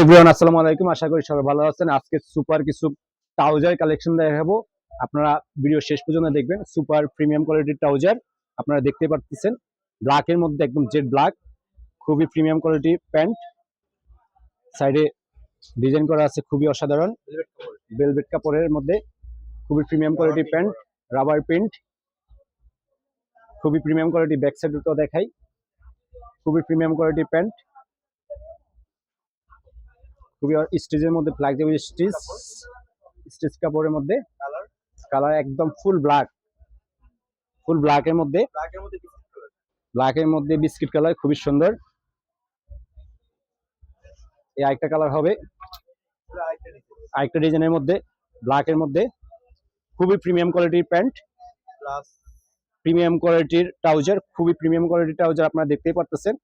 Everyone আসসালামু আলাইকুম। আশা করি সবাই ভালো আছেন। আজকে সুপার কিছু ট্রাউজার কালেকশন দেখাবো। আপনারা ভিডিও শেষ পর্যন্ত দেখবেন। সুপার প্রিমিয়াম কোয়ালিটির ট্রাউজার আপনারা দেখতে পাচ্ছেন ব্ল্যাক এর মধ্যে একদম জেড ব্ল্যাক খুবই প্রিমিয়াম কোয়ালিটি প্যান্ট। সাইডে ডিজাইন করা আছে খুবই অসাধারণ। ভেলভেট কাপড়ের মধ্যে খুবই premium quality pant rubber print খুবই প্রিমিয়াম কোয়ালিটি ব্যাক সাইডটাও দেখাই। খুবই প্রিমিয়াম কোয়ালিটি প্যান্ট। খুবই স্টিচের মধ্যে দেবে স্টিচ স্টিচ কাপড়ের মধ্যে কালার একদম ফুল ব্ল্যাক ফুল ব্ল্যাক এর মধ্যে ব্ল্যাকের মধ্যে বিস্কিট কালার ব্ল্যাক এর মধ্যে বিস্কিট কালার খুবই সুন্দর। এই আরেকটা কালার হবে আরেকটা ডিজাইনের মধ্যে ব্ল্যাক এর মধ্যে খুবই প্রিমিয়াম কোয়ালিটির প্যান্ট। প্লাস প্রিমিয়াম কোয়ালিটির ট্রাউজার খুবই প্রিমিয়াম কোয়ালিটির ট্রাউজার আপনারা দেখতেই পারতেছেন।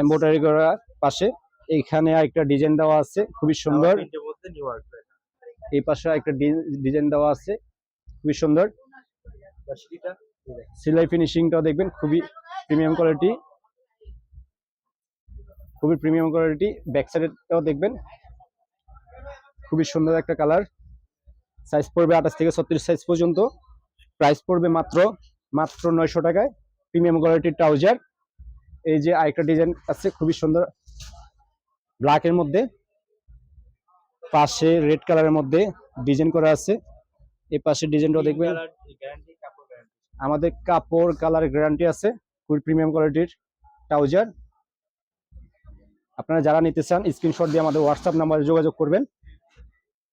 এমব্রয়ডারি করা পাশে। এইখানে আরেকটা ডিজাইন দেওয়া আছে খুবই সুন্দর। এই পাশে একটা ডিজাইন দেওয়া আছে খুবই সুন্দর। সিলাই ফিনিশিংটাও দেখবেন খুবই প্রিমিয়াম কোয়ালিটি খুবই প্রিমিয়াম কোয়ালিটি ব্যাক সাইডটাও দেখবেন। খুবই সুন্দর একটা কালার সাইজ পড়বে আঠাশ থেকে ছত্রিশ সাইজ পর্যন্ত। প্রাইস পড়বে মাত্র মাত্র নয়শো টাকায়। প্রিমিয়াম কোয়ালিটির ট্রাউজার এই যে আরেকটা ডিজাইন আছে খুবই সুন্দর। ব্ল্যাকের মধ্যে পাশে রেড কালারের মধ্যে ডিজাইন করা আছে। এই পাশে ডিজাইনটাও দেখবেন। আমাদের কাপড় কালার গ্যারান্টি আছে খুবই প্রিমিয়াম কোয়ালিটির ট্রাউজার আপনারা যারা নিতে চান স্ক্রিনশট দিয়ে আমাদের হোয়াটসঅ্যাপ নাম্বারে যোগাযোগ করবেন।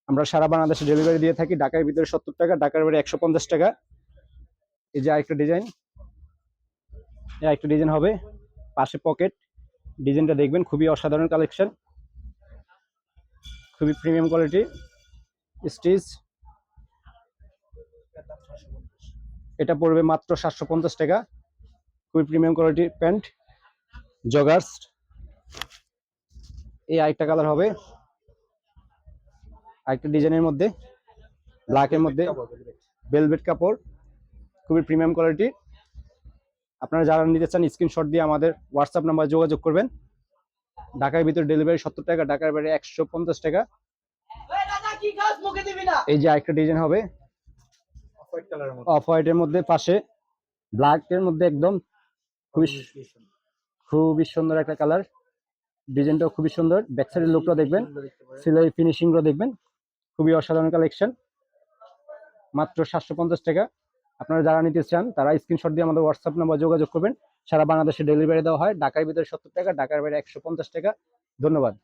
আমরা সারা বাংলাদেশে ডেলিভারি দিয়ে থাকি ঢাকার ভিতরে সত্তর টাকা ঢাকার বাইরে একশো পঞ্চাশ টাকা। এই যে আরেকটা ডিজাইন এই আরেকটা ডিজাইন হবে পাশে পকেট ডিজাইনটা দেখবেন খুবই অসাধারণ কালেকশন খুবই প্রিমিয়াম কোয়ালিটি স্টিচ এটা পড়বে মাত্র সাতশো পঞ্চাশ টাকা খুবই প্রিমিয়াম কোয়ালিটির প্যান্ট জগার্স এই আরেকটা কালার হবে আরেকটা ডিজাইনের মধ্যে ব্ল্যাকের মধ্যে ভেলভেট কাপড় খুবই প্রিমিয়াম কোয়ালিটি আপনারা যারা নিতে চান স্ক্রিনশট দিয়ে আমাদের হোয়াটসঅ্যাপ নাম্বার যোগাযোগ করবেন। ঢাকার ভিতরে ডেলিভারি সত্তর টাকা ঢাকার বাইরে একশো পঞ্চাশ টাকা। এই যে আরেকটা ডিজাইন হবে। অফ হোয়াইটের মধ্যে পাশে। ব্ল্যাকের মধ্যে একদম খুবই খুবই সুন্দর একটা কালার ডিজাইনটাও খুবই সুন্দর। ব্যাক সাইডের লুকটা দেখবেন। সিলাই ফিনিশিংটা দেখবেন। খুবই অসাধারণ কালেকশন মাত্র সাতশো পঞ্চাশ টাকা। আপনারা যারা নিতে চান, তারা স্ক্রিনশট দিয়ে আমাদের হোয়াটসঅ্যাপ নাম্বার যোগাযোগ করবেন। সারা বাংলাদেশে ডেলিভারি দেওয়া হয়। ঢাকার ভিতরে সত্তর টাকা, ঢাকার বাইরে একশো পঞ্চাশ টাকা। ধন্যবাদ।